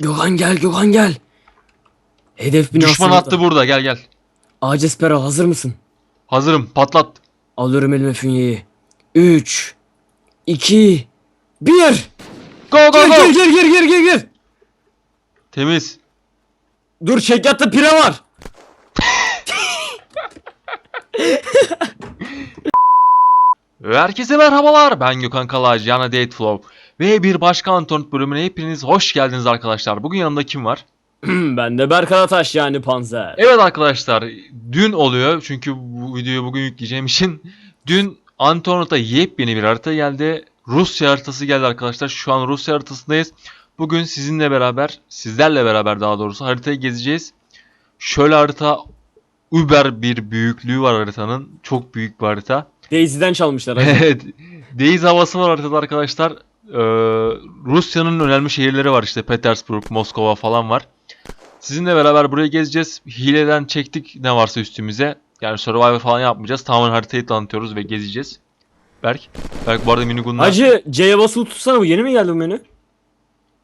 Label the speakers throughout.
Speaker 1: Gökhan gel Gökhan gel. Hedef binası
Speaker 2: Düşman
Speaker 1: burada.
Speaker 2: attı burada gel gel.
Speaker 1: Aces Pera hazır mısın?
Speaker 2: Hazırım patlat.
Speaker 1: Alıyorum elime fünyeyi. 3 2 1
Speaker 2: Go go
Speaker 1: Gir
Speaker 2: go.
Speaker 1: gir gir gir gir gir gir.
Speaker 2: Temiz.
Speaker 1: Dur çekyatta pire var.
Speaker 2: Herkese merhabalar. Ben Gökhan Kalacı, Yana Dateflow. Ve bir başka Antonut bölümüne hepiniz hoş geldiniz arkadaşlar. Bugün yanımda kim var?
Speaker 1: ben de Berkan Ataş yani Panzer.
Speaker 2: Evet arkadaşlar, dün oluyor çünkü bu videoyu bugün yükleyeceğim için. Dün Antonut'a yepyeni bir harita geldi. Rusya haritası geldi arkadaşlar. Şu an Rusya haritasındayız. Bugün sizinle beraber, sizlerle beraber daha doğrusu haritayı gezeceğiz. Şöyle harita Uber bir büyüklüğü var haritanın. Çok büyük bir harita.
Speaker 1: Daisy'den çalmışlar.
Speaker 2: Evet. Deniz havası var haritada arkadaşlar. Ee, Rusya'nın önemli şehirleri var işte Petersburg, Moskova falan var. Sizinle beraber burayı gezeceğiz. Hileden çektik ne varsa üstümüze. Yani Survivor falan yapmayacağız. Tamamen haritayı tanıtıyoruz ve gezeceğiz. Berk. Berk bu arada minigunlar.
Speaker 1: Hacı C'ye basılı tutsana bu yeni mi geldi bu menü?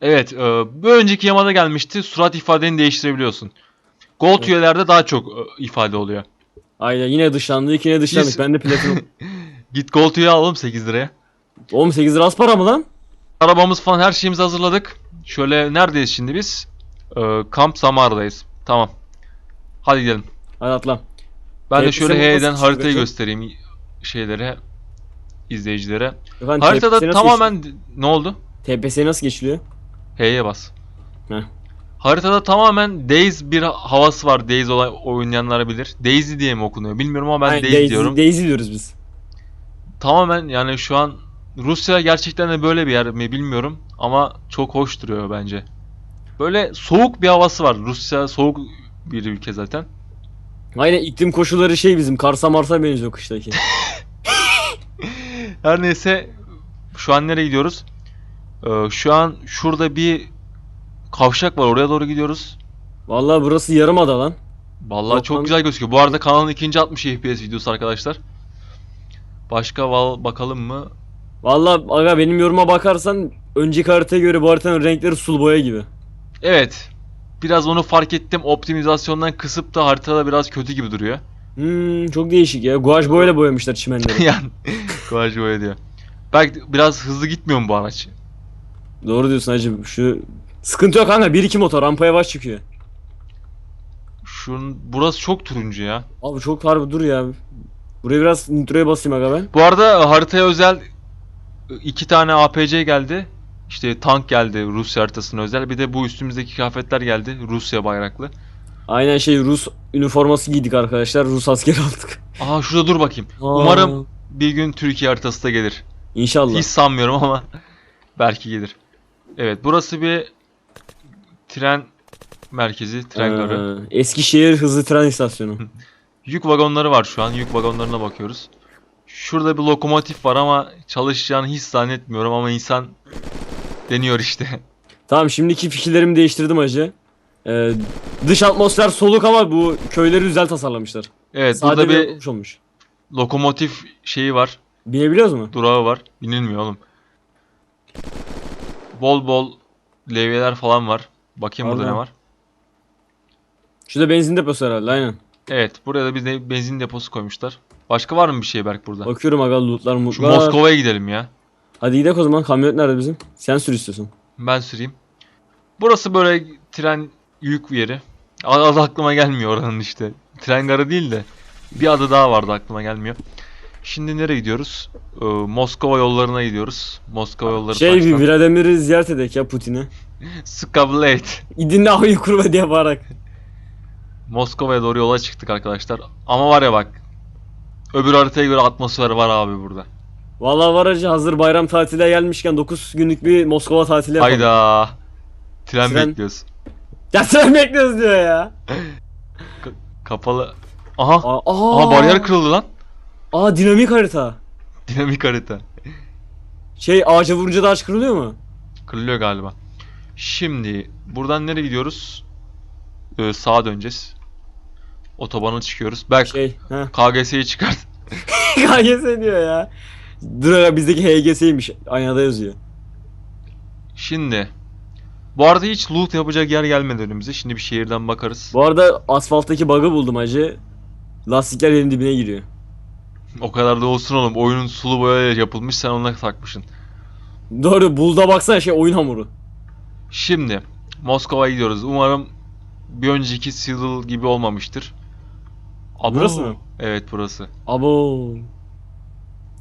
Speaker 2: Evet. E, bir önceki yamada gelmişti. Surat ifadeni değiştirebiliyorsun. Gold
Speaker 1: Evet.
Speaker 2: üyelerde daha çok e, ifade oluyor.
Speaker 1: Aynen yine dışlandık yine dışlandık.
Speaker 2: Biz-
Speaker 1: Ben de platinum.
Speaker 2: Git gold üye alalım 8 liraya.
Speaker 1: Oğlum 8 lira az para mı lan?
Speaker 2: Arabamız falan her şeyimizi hazırladık. Şöyle neredeyiz şimdi biz? Ee, Kamp Samara'dayız. Tamam. Hadi gidelim.
Speaker 1: Hadi atla.
Speaker 2: Ben de şöyle H'den haritayı göstereyim şeylere izleyicilere.
Speaker 1: Efendim,
Speaker 2: Haritada tamamen ne oldu?
Speaker 1: geçiliyor? TPS nasıl geçiliyor?
Speaker 2: H'ye bas.
Speaker 1: Heh.
Speaker 2: Haritada tamamen Days bir havası var. Days olay oynayanlar bilir. Daisy diye mi okunuyor bilmiyorum ama ben
Speaker 1: Aynen,
Speaker 2: Daisy, diyorum.
Speaker 1: Daisy diyoruz biz.
Speaker 2: Tamamen yani şu an Rusya gerçekten de böyle bir yer mi bilmiyorum ama çok hoş duruyor bence. Böyle soğuk bir havası var. Rusya soğuk bir ülke zaten.
Speaker 1: Aynen iklim koşulları şey bizim Kars'a Mars'a benziyor kıştaki.
Speaker 2: Her neyse şu an nereye gidiyoruz? Ee, şu an şurada bir kavşak var. Oraya doğru gidiyoruz.
Speaker 1: Vallahi burası yarımada lan.
Speaker 2: Vallahi
Speaker 1: Yok
Speaker 2: çok
Speaker 1: lan.
Speaker 2: güzel gözüküyor. Bu arada kanalın ikinci 60 FPS videosu arkadaşlar. Başka val bakalım mı?
Speaker 1: Vallahi aga benim yoruma bakarsan önceki haritaya göre bu haritanın renkleri sulu boya gibi.
Speaker 2: Evet. Biraz onu fark ettim. Optimizasyondan kısıp da haritada biraz kötü gibi duruyor.
Speaker 1: Hmm, çok değişik ya. Guaj boyayla boyamışlar çimenleri.
Speaker 2: yani Kovaj böyle diyor. Belki biraz hızlı gitmiyor mu bu araç?
Speaker 1: Doğru diyorsun hacım. Şu sıkıntı yok kanka. 1-2 motor rampa yavaş çıkıyor.
Speaker 2: Şunun burası çok turuncu ya.
Speaker 1: Abi çok harbi dur ya. Buraya biraz nitroya basayım aga ben.
Speaker 2: Bu arada haritaya özel iki tane APC geldi. İşte tank geldi Rusya haritasına özel. Bir de bu üstümüzdeki kıyafetler geldi. Rusya bayraklı.
Speaker 1: Aynen şey Rus üniforması giydik arkadaşlar. Rus asker aldık.
Speaker 2: Aa şurada dur bakayım.
Speaker 1: Aa,
Speaker 2: Umarım bir gün Türkiye haritası da gelir.
Speaker 1: İnşallah.
Speaker 2: Hiç sanmıyorum ama belki gelir. Evet burası bir tren merkezi, tren garı.
Speaker 1: Ee, Eskişehir hızlı tren istasyonu.
Speaker 2: Yük vagonları var şu an. Yük vagonlarına bakıyoruz. Şurada bir lokomotif var ama çalışacağını hiç zannetmiyorum ama insan deniyor işte.
Speaker 1: tamam şimdiki fikirlerimi değiştirdim hacı. Ee, dış atmosfer soluk ama bu köyleri güzel tasarlamışlar.
Speaker 2: Evet
Speaker 1: Sade
Speaker 2: burada bir
Speaker 1: olmuş.
Speaker 2: lokomotif şeyi var.
Speaker 1: Binebiliyoruz mu?
Speaker 2: Durağı var. Binilmiyor oğlum. Bol bol levyeler falan var. Bakayım burada ne var.
Speaker 1: Şurada benzin deposu herhalde aynen.
Speaker 2: Evet buraya da bir de benzin deposu koymuşlar. Başka var mı bir şey Berk burada?
Speaker 1: Bakıyorum aga lootlar
Speaker 2: Şu
Speaker 1: mutlar.
Speaker 2: Moskova'ya gidelim ya.
Speaker 1: Hadi gidelim o zaman kamyonet nerede bizim? Sen sür istiyorsun.
Speaker 2: Ben süreyim. Burası böyle tren yük yeri. Adı aklıma gelmiyor oranın işte. Tren garı değil de bir adı daha vardı aklıma gelmiyor. Şimdi nereye gidiyoruz? Ee, Moskova yollarına gidiyoruz. Moskova yolları
Speaker 1: Şey bir
Speaker 2: taştan.
Speaker 1: Vladimir'i ziyaret edek ya Putin'i.
Speaker 2: Skablet.
Speaker 1: Havayı kurma diye bağırarak.
Speaker 2: Moskova'ya doğru yola çıktık arkadaşlar. Ama var ya bak. Öbür haritaya göre atmosfer var abi burada.
Speaker 1: Vallahi var hacı hazır bayram tatile gelmişken 9 günlük bir Moskova tatili yapalım.
Speaker 2: Hayda. Tren,
Speaker 1: Tren-
Speaker 2: bekliyoruz.
Speaker 1: Ya sen bekliyoruz diyor ya.
Speaker 2: Kapalı. Aha.
Speaker 1: Aa, aa,
Speaker 2: Aha bariyer kırıldı lan.
Speaker 1: Aa dinamik harita.
Speaker 2: Dinamik harita.
Speaker 1: Şey ağaca vurunca da ağaç kırılıyor mu?
Speaker 2: Kırılıyor galiba. Şimdi buradan nereye gidiyoruz? Ee, sağa döneceğiz. Otobana çıkıyoruz. Belki
Speaker 1: Şey.
Speaker 2: KGS'yi çıkart.
Speaker 1: KGS diyor ya. Dur aga bizdeki HGS'ymiş. Aynada yazıyor.
Speaker 2: Şimdi Bu arada hiç loot yapacak yer gelmedi önümüze. Şimdi bir şehirden bakarız.
Speaker 1: Bu arada asfalttaki bug'ı buldum hacı. Lastikler yerin dibine giriyor.
Speaker 2: O kadar da olsun oğlum. Oyunun sulu boyayla yapılmış sen ona takmışsın.
Speaker 1: Doğru bulda baksana şey oyun hamuru.
Speaker 2: Şimdi Moskova'ya gidiyoruz. Umarım bir önceki Seattle gibi olmamıştır. Abo.
Speaker 1: Burası mı?
Speaker 2: Evet burası.
Speaker 1: Abo.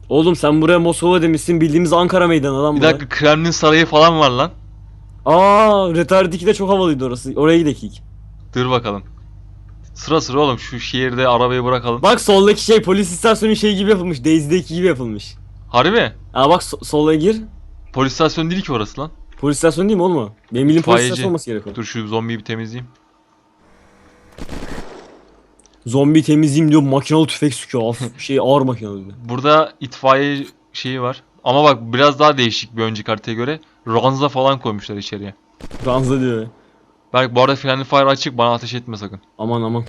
Speaker 1: Oğlum sen buraya Moskova demişsin bildiğimiz Ankara meydanı lan
Speaker 2: Bir
Speaker 1: bura.
Speaker 2: dakika Kremlin Sarayı falan var lan.
Speaker 1: Aa, Retard 2'de çok havalıydı orası. Oraya gidelim ilk.
Speaker 2: Dur bakalım. Sıra sıra oğlum şu şehirde arabayı bırakalım.
Speaker 1: Bak soldaki şey polis istasyonu şey gibi yapılmış. Daisy'deki gibi yapılmış.
Speaker 2: Harbi?
Speaker 1: Aa bak so- sola gir.
Speaker 2: Polis istasyonu değil ki orası lan.
Speaker 1: Polis istasyonu değil mi oğlum o? Benim bildiğim polis istasyonu olması gerekiyor.
Speaker 2: Dur şu zombiyi bir temizleyeyim.
Speaker 1: Zombi temizleyeyim diyor makinalı tüfek sıkıyor. Af, şey ağır makinalı. de.
Speaker 2: Burada itfaiye şeyi var. Ama bak biraz daha değişik bir önceki haritaya göre. Ranza falan koymuşlar içeriye.
Speaker 1: Ranza diyor.
Speaker 2: Belki bu arada friendly fire açık bana ateş etme sakın.
Speaker 1: Aman aman.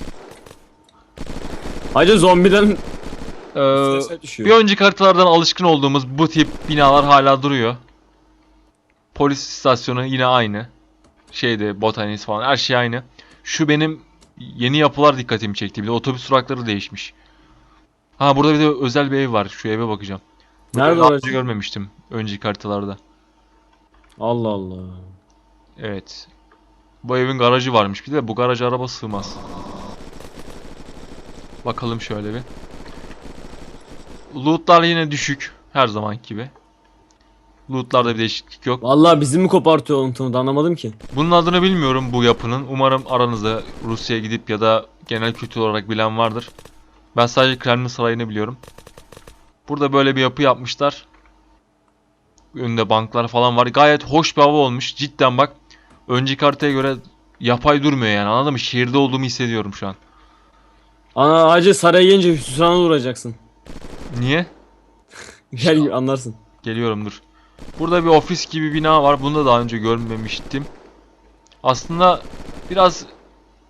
Speaker 1: Hacı zombiden
Speaker 2: Ee,
Speaker 1: düşüyor.
Speaker 2: bir önceki haritalardan alışkın olduğumuz bu tip binalar hala duruyor. Polis istasyonu yine aynı. Şeyde botanist falan her şey aynı. Şu benim yeni yapılar dikkatimi çekti. Bir de otobüs durakları değişmiş. Ha burada bir de özel bir ev var. Şu eve bakacağım.
Speaker 1: Nerede
Speaker 2: daha
Speaker 1: orası?
Speaker 2: önce görmemiştim önceki haritalarda.
Speaker 1: Allah Allah.
Speaker 2: Evet. Bu evin garajı varmış. Bir de bu garaja araba sığmaz. Bakalım şöyle bir. Lootlar yine düşük. Her zaman gibi. Lootlarda bir değişiklik yok.
Speaker 1: Vallahi bizi mi kopartıyor onu da anlamadım ki.
Speaker 2: Bunun adını bilmiyorum bu yapının. Umarım aranızda Rusya'ya gidip ya da genel kültür olarak bilen vardır. Ben sadece Kremlin Sarayı'nı biliyorum. Burada böyle bir yapı yapmışlar. Önünde banklar falan var. Gayet hoş bir hava olmuş. Cidden bak. Önceki haritaya göre yapay durmuyor yani anladın mı? Şehirde olduğumu hissediyorum şu an.
Speaker 1: Ana hacı saraya gelince Hüsran'a uğrayacaksın.
Speaker 2: Niye?
Speaker 1: Gel anlarsın.
Speaker 2: Geliyorum dur. Burada bir ofis gibi bina var. Bunu da daha önce görmemiştim. Aslında biraz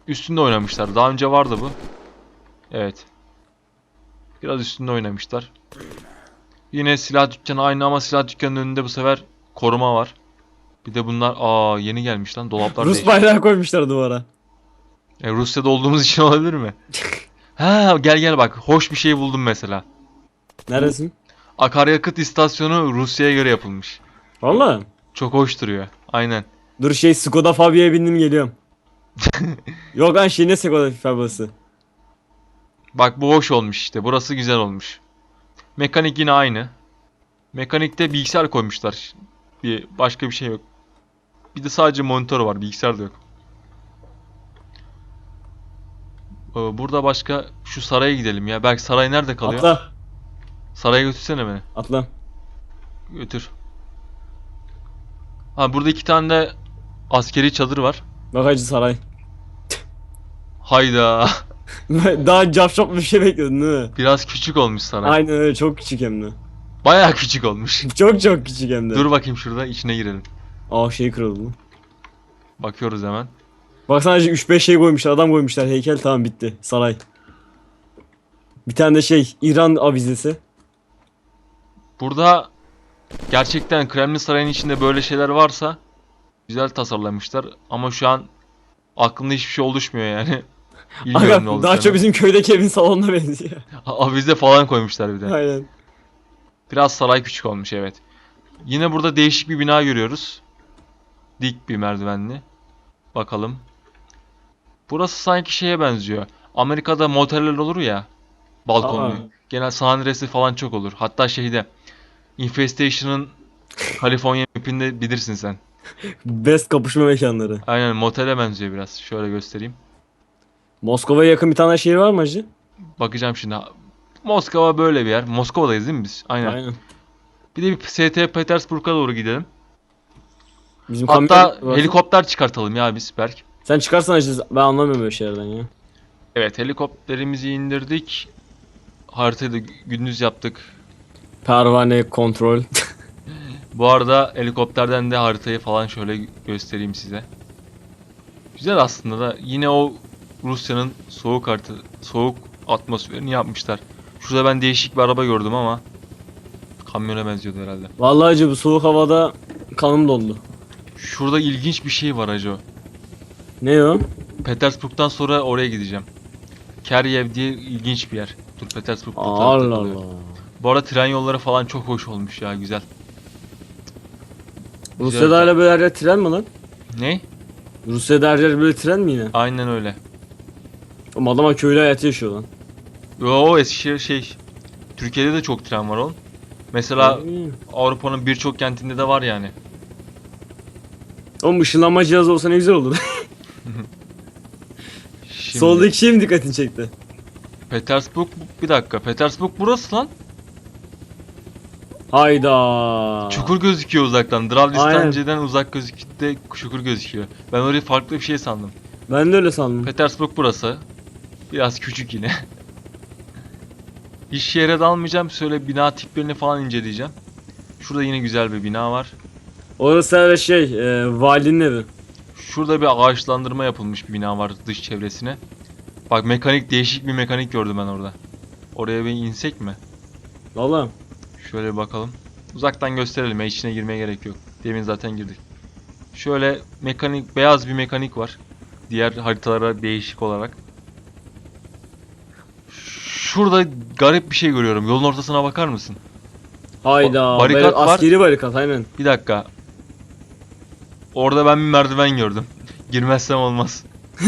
Speaker 2: üstünde oynamışlar. Daha önce vardı bu. Evet. Biraz üstünde oynamışlar. Yine silah dükkanı aynı ama silah dükkanının önünde bu sefer koruma var. Bir de bunlar aa yeni gelmiş lan dolaplar
Speaker 1: Rus
Speaker 2: değişmiş.
Speaker 1: bayrağı koymuşlar duvara.
Speaker 2: E, Rusya'da olduğumuz için olabilir mi? ha gel gel bak hoş bir şey buldum mesela.
Speaker 1: Neredesin?
Speaker 2: Akaryakıt istasyonu Rusya'ya göre yapılmış.
Speaker 1: Valla.
Speaker 2: Çok hoş duruyor. Aynen.
Speaker 1: Dur şey Skoda Fabia'ya bindim geliyorum. Yok lan şey ne Skoda Fabia'sı?
Speaker 2: Bak bu hoş olmuş işte. Burası güzel olmuş. Mekanik yine aynı. Mekanikte bilgisayar koymuşlar. Bir başka bir şey yok. Bir de sadece monitör var. Bilgisayar da yok. Ee, Burada başka şu saraya gidelim ya. Belki saray nerede kalıyor?
Speaker 1: Atla.
Speaker 2: Saraya götürsene beni.
Speaker 1: Atla.
Speaker 2: Götür. Ha burada iki tane de askeri çadır var.
Speaker 1: Bak hacı saray.
Speaker 2: Hayda.
Speaker 1: Daha cafcaf bir şey bekliyordun değil mi?
Speaker 2: Biraz küçük olmuş saray.
Speaker 1: Aynen öyle çok küçük hem de.
Speaker 2: Bayağı küçük olmuş.
Speaker 1: Çok çok küçük hem de.
Speaker 2: Dur bakayım şurada içine girelim.
Speaker 1: Aa şey kırıldı.
Speaker 2: Bakıyoruz hemen.
Speaker 1: Baksana hacı 3-5 şey koymuşlar adam koymuşlar heykel tamam bitti saray. Bir tane de şey İran avizesi.
Speaker 2: Burada gerçekten Kremlin Sarayı'nın içinde böyle şeyler varsa güzel tasarlamışlar ama şu an aklımda hiçbir şey oluşmuyor yani. Bilmiyorum ne
Speaker 1: Aga,
Speaker 2: olacağını.
Speaker 1: daha çok bizim köydeki evin salonuna benziyor.
Speaker 2: Avize falan koymuşlar bir de.
Speaker 1: Aynen.
Speaker 2: Biraz saray küçük olmuş evet. Yine burada değişik bir bina görüyoruz. Dik bir merdivenli. Bakalım. Burası sanki şeye benziyor. Amerika'da moteller olur ya. Balkonlu.
Speaker 1: Aa.
Speaker 2: Genel sahnesi falan çok olur. Hatta şeyde Infestation'ın California mapinde bilirsin sen.
Speaker 1: Best kapışma mekanları.
Speaker 2: Aynen motele benziyor biraz. Şöyle göstereyim.
Speaker 1: Moskova'ya yakın bir tane şehir var mı hacı?
Speaker 2: Bakacağım şimdi. Moskova böyle bir yer. Moskova'dayız değil mi biz? Aynen.
Speaker 1: Aynen.
Speaker 2: Bir de bir St. Petersburg'a doğru gidelim.
Speaker 1: Bizim
Speaker 2: Hatta
Speaker 1: kamyon-
Speaker 2: helikopter çıkartalım ya biz Berk.
Speaker 1: Sen çıkarsan hacı ben anlamıyorum böyle şeylerden ya.
Speaker 2: Evet helikopterimizi indirdik. Haritayı da gündüz yaptık.
Speaker 1: Pervane kontrol.
Speaker 2: Bu arada helikopterden de haritayı falan şöyle göstereyim size. Güzel aslında da yine o Rusya'nın soğuk harita, soğuk atmosferini yapmışlar. Şurada ben değişik bir araba gördüm ama kamyona benziyordu herhalde.
Speaker 1: Vallahi hacı bu soğuk havada kanım dondu.
Speaker 2: Şurada ilginç bir şey var Aco.
Speaker 1: Ne o?
Speaker 2: Petersburg'dan sonra oraya gideceğim. Keryev diye ilginç bir yer. Dur Petersburg bu tarafta
Speaker 1: Allah. Allah.
Speaker 2: Bu arada tren yolları falan çok hoş olmuş ya güzel.
Speaker 1: Rusya'da hala böyle her yer tren mi lan?
Speaker 2: Ne?
Speaker 1: Rusya'da her yer böyle tren mi yine?
Speaker 2: Aynen öyle.
Speaker 1: Oğlum adama köylü hayatı yaşıyor lan.
Speaker 2: Yo Eskişehir şey. Türkiye'de de çok tren var oğlum. Mesela
Speaker 1: Hmm.
Speaker 2: Avrupa'nın birçok kentinde de var yani.
Speaker 1: Oğlum ışınlanma cihazı olsa ne güzel olur.
Speaker 2: Şimdi
Speaker 1: Soldaki şey mi dikkatini çekti?
Speaker 2: Petersburg bir dakika. Petersburg burası lan.
Speaker 1: Hayda.
Speaker 2: Çukur gözüküyor uzaktan.
Speaker 1: Aynen.
Speaker 2: Dravlistancı'dan uzak gözükte çukur gözüküyor. Ben orayı farklı bir şey sandım.
Speaker 1: Ben de öyle sandım.
Speaker 2: Petersburg burası. Biraz küçük yine. Hiç yere dalmayacağım. Şöyle bina tiplerini falan inceleyeceğim. Şurada yine güzel bir bina var.
Speaker 1: Orası öyle şey, e, valinin evi.
Speaker 2: Şurada bir ağaçlandırma yapılmış bir bina var dış çevresine. Bak mekanik değişik bir mekanik gördüm ben orada. Oraya bir insek mi?
Speaker 1: Valla.
Speaker 2: Şöyle bir bakalım. Uzaktan gösterelim içine girmeye gerek yok. Demin zaten girdik. Şöyle mekanik beyaz bir mekanik var. Diğer haritalara değişik olarak. Şurada garip bir şey görüyorum. Yolun ortasına bakar mısın?
Speaker 1: Hayda.
Speaker 2: Ba- barikat var.
Speaker 1: Askeri barikat aynen.
Speaker 2: Bir dakika. Orada ben bir merdiven gördüm. Girmezsem olmaz.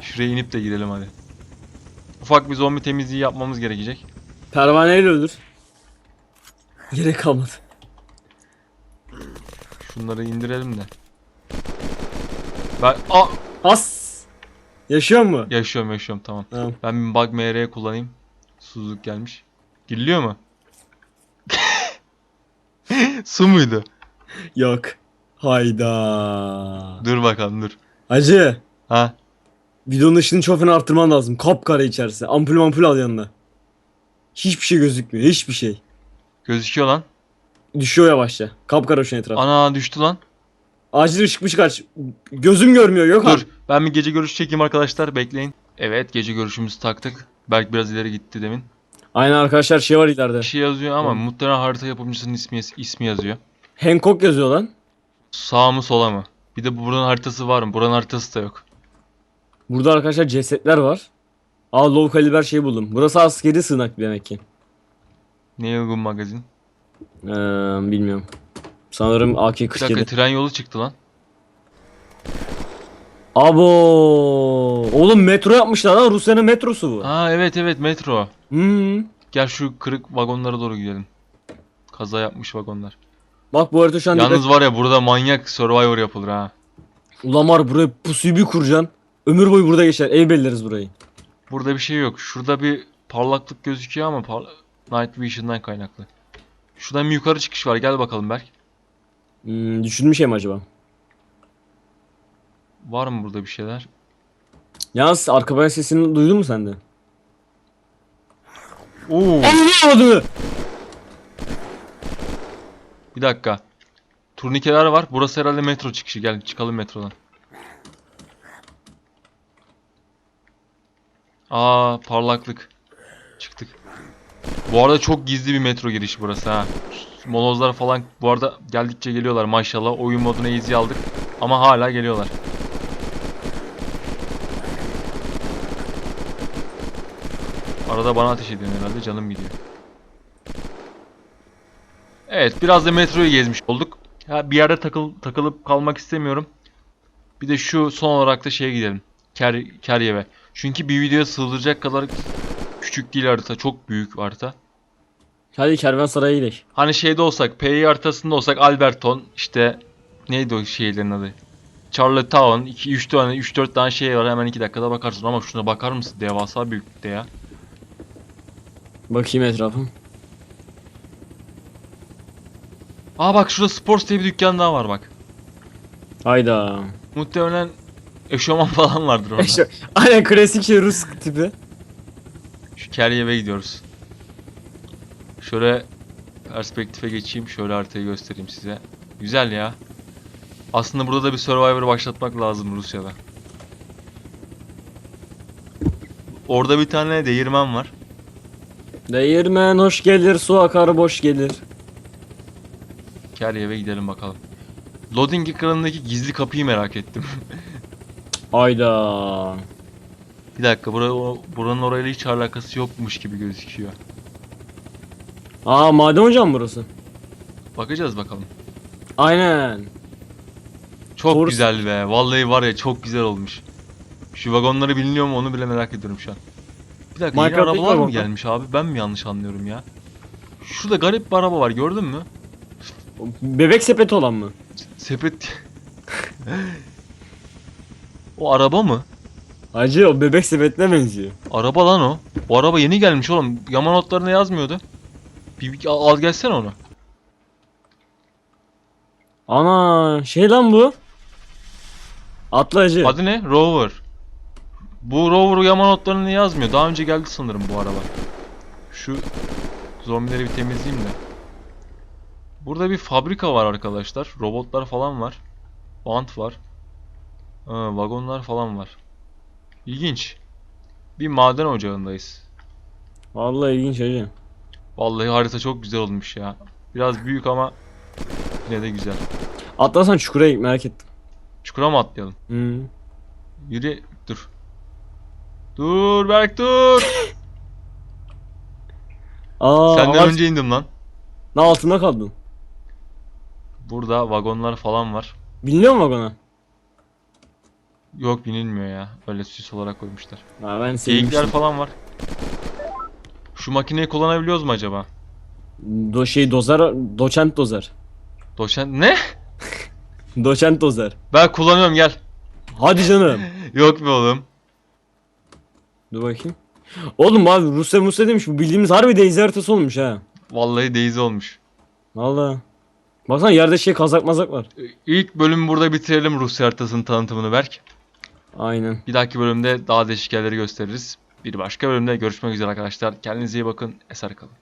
Speaker 2: Şuraya inip de girelim hadi. Ufak bir zombi temizliği yapmamız gerekecek.
Speaker 1: Pervaneyle öldür. Gerek kalmadı.
Speaker 2: Şunları indirelim de. Ben Aa!
Speaker 1: As. Yaşıyor mu?
Speaker 2: yaşıyorum yaşıyorum tamam.
Speaker 1: Tamam.
Speaker 2: Ben bir bug MR kullanayım. Susuzluk gelmiş. Giriliyor mu? Su muydu?
Speaker 1: Yok. Hayda.
Speaker 2: Dur bakalım dur.
Speaker 1: Hacı.
Speaker 2: Ha?
Speaker 1: Videonun ışığını çok fena arttırman lazım. Kapkara içerisi. Ampul ampul al yanına. Hiçbir şey gözükmüyor. Hiçbir şey.
Speaker 2: Gözüküyor lan.
Speaker 1: Düşüyor yavaşça. Kapkara şu etraf.
Speaker 2: Ana düştü lan.
Speaker 1: Acil ışık mışık aç. Gözüm görmüyor. Yok
Speaker 2: Dur. Ben bir gece görüşü çekeyim arkadaşlar. Bekleyin. Evet gece görüşümüzü taktık. Berk biraz ileri gitti demin.
Speaker 1: Aynen arkadaşlar şey var ileride.
Speaker 2: Bir şey yazıyor ama
Speaker 1: Tamam.
Speaker 2: muhtemelen harita yapımcısının ismi, ismi yazıyor.
Speaker 1: Hancock yazıyor lan.
Speaker 2: Sağ mı sola mı? Bir de buranın haritası var mı? Buranın haritası da yok.
Speaker 1: Burada arkadaşlar cesetler var. Aa low kaliber şey buldum. Burası askeri sığınak demek ki.
Speaker 2: Neye uygun magazin?
Speaker 1: Ee, bilmiyorum. Sanırım
Speaker 2: Bir dakika
Speaker 1: AK-47.
Speaker 2: tren yolu çıktı lan.
Speaker 1: Abo! Oğlum metro yapmışlar lan. Rusya'nın metrosu bu.
Speaker 2: Aa evet evet metro.
Speaker 1: Hmm.
Speaker 2: Gel şu kırık vagonlara doğru gidelim. Kaza yapmış vagonlar.
Speaker 1: Bak bu harita şu an
Speaker 2: Yalnız var ya burada manyak Survivor yapılır ha.
Speaker 1: Ulan var buraya pusuyu bir kuracaksın. Ömür boyu burada geçer. Ev belleriz burayı.
Speaker 2: Burada bir şey yok. Şurada bir parlaklık gözüküyor ama parla Night Vision'dan kaynaklı. Şuradan bir yukarı çıkış var. Gel bakalım Berk.
Speaker 1: Hmm, düşünmüş mi acaba?
Speaker 2: Var mı burada bir şeyler?
Speaker 1: Yalnız arka plan sesini duydun mu sen de?
Speaker 2: Oo.
Speaker 1: Anlamadı.
Speaker 2: Bir dakika. Turnikeler var. Burası herhalde metro çıkışı. Gel çıkalım metrodan. Aa parlaklık. Çıktık. Bu arada çok gizli bir metro girişi burası ha. Molozlar falan bu arada geldikçe geliyorlar maşallah. Oyun moduna easy aldık. Ama hala geliyorlar. Arada bana ateş ediyor herhalde canım gidiyor. Evet biraz da metroyu gezmiş olduk. Ya bir yerde takıl, takılıp kalmak istemiyorum. Bir de şu son olarak da şeye gidelim. Ker, Keryev'e. Çünkü bir videoya sığdıracak kadar küçük değil harita. Çok büyük harita.
Speaker 1: Hadi kervansaraya gidelim.
Speaker 2: Hani şeyde olsak, PI haritasında olsak Alberton işte neydi o şehirlerin adı? Charlottetown 2 3 tane 3 4 tane şey var hemen 2 dakikada bakarsın ama şuna bakar mısın? Devasa büyüklükte ya.
Speaker 1: Bakayım etrafım.
Speaker 2: Aa bak şurada Sports diye bir dükkan daha var bak.
Speaker 1: Hayda.
Speaker 2: Muhtemelen eşofman falan vardır orada.
Speaker 1: Şu- Aynen klasik şey Rus tipi.
Speaker 2: Şu Keryev'e gidiyoruz. Şöyle perspektife geçeyim. Şöyle haritayı göstereyim size. Güzel ya. Aslında burada da bir Survivor başlatmak lazım Rusya'da. Orada bir tane değirmen var.
Speaker 1: Değirmen hoş gelir, su akar boş gelir.
Speaker 2: Keryev'e gidelim bakalım. Loading ekranındaki gizli kapıyı merak ettim.
Speaker 1: Ayda.
Speaker 2: Bir dakika bura, o- buranın orayla hiç alakası yokmuş gibi gözüküyor.
Speaker 1: Aa maden hocam burası.
Speaker 2: Bakacağız bakalım.
Speaker 1: Aynen.
Speaker 2: Çok
Speaker 1: Doğru.
Speaker 2: güzel be. Vallahi var ya çok güzel olmuş. Şu vagonları biliniyor mu onu bile merak ediyorum şu an. Bir dakika yeni
Speaker 1: Minecraft'taki
Speaker 2: arabalar mı gelmiş abi? Ben mi yanlış anlıyorum ya? Şurada garip bir araba var gördün mü?
Speaker 1: Bebek sepeti olan mı?
Speaker 2: Sepet... o araba mı?
Speaker 1: Hacı o bebek sepetine benziyor.
Speaker 2: Araba lan o. O araba yeni gelmiş oğlum. Yama notlarında yazmıyordu. Bir, bir al, al gelsene onu.
Speaker 1: Ana şey lan bu. Atlı hacı.
Speaker 2: Adı ne? Rover. Bu Rover yama notlarında yazmıyor. Daha önce geldi sanırım bu araba. Şu zombileri bir temizleyeyim de. Burada bir fabrika var arkadaşlar. Robotlar falan var. Bant var. Ha, vagonlar falan var. İlginç. Bir maden ocağındayız.
Speaker 1: Vallahi ilginç hacı.
Speaker 2: Vallahi harita çok güzel olmuş ya. Biraz büyük ama yine de güzel.
Speaker 1: Atlasan çukura git merak ettim.
Speaker 2: Çukura mı atlayalım?
Speaker 1: Hı.
Speaker 2: Yürü. Dur. Dur Berk dur.
Speaker 1: Aa,
Speaker 2: Senden
Speaker 1: ağaç-
Speaker 2: önce indim lan.
Speaker 1: Ne altında kaldın?
Speaker 2: Burada vagonlar falan var.
Speaker 1: Biliniyor mu vagona?
Speaker 2: Yok binilmiyor ya. Öyle süs olarak koymuşlar.
Speaker 1: Ha ben
Speaker 2: Geyikler falan var. Şu makineyi kullanabiliyoruz mu acaba?
Speaker 1: Do şey dozer, doçent dozer.
Speaker 2: Doşen ne?
Speaker 1: Doçent dozer.
Speaker 2: Ben kullanıyorum gel.
Speaker 1: Hadi canım.
Speaker 2: Yok be oğlum.
Speaker 1: Dur bakayım. Oğlum abi Rusya Musya demiş bu bildiğimiz harbi Daisy haritası olmuş ha.
Speaker 2: Vallahi Daisy olmuş.
Speaker 1: Valla. Baksana yerde şey kazak mazak var.
Speaker 2: İlk bölümü burada bitirelim Rusya haritasının tanıtımını Berk.
Speaker 1: Aynen.
Speaker 2: Bir dahaki bölümde daha değişik yerleri gösteririz. Bir başka bölümde görüşmek üzere arkadaşlar. Kendinize iyi bakın. Eser kalın.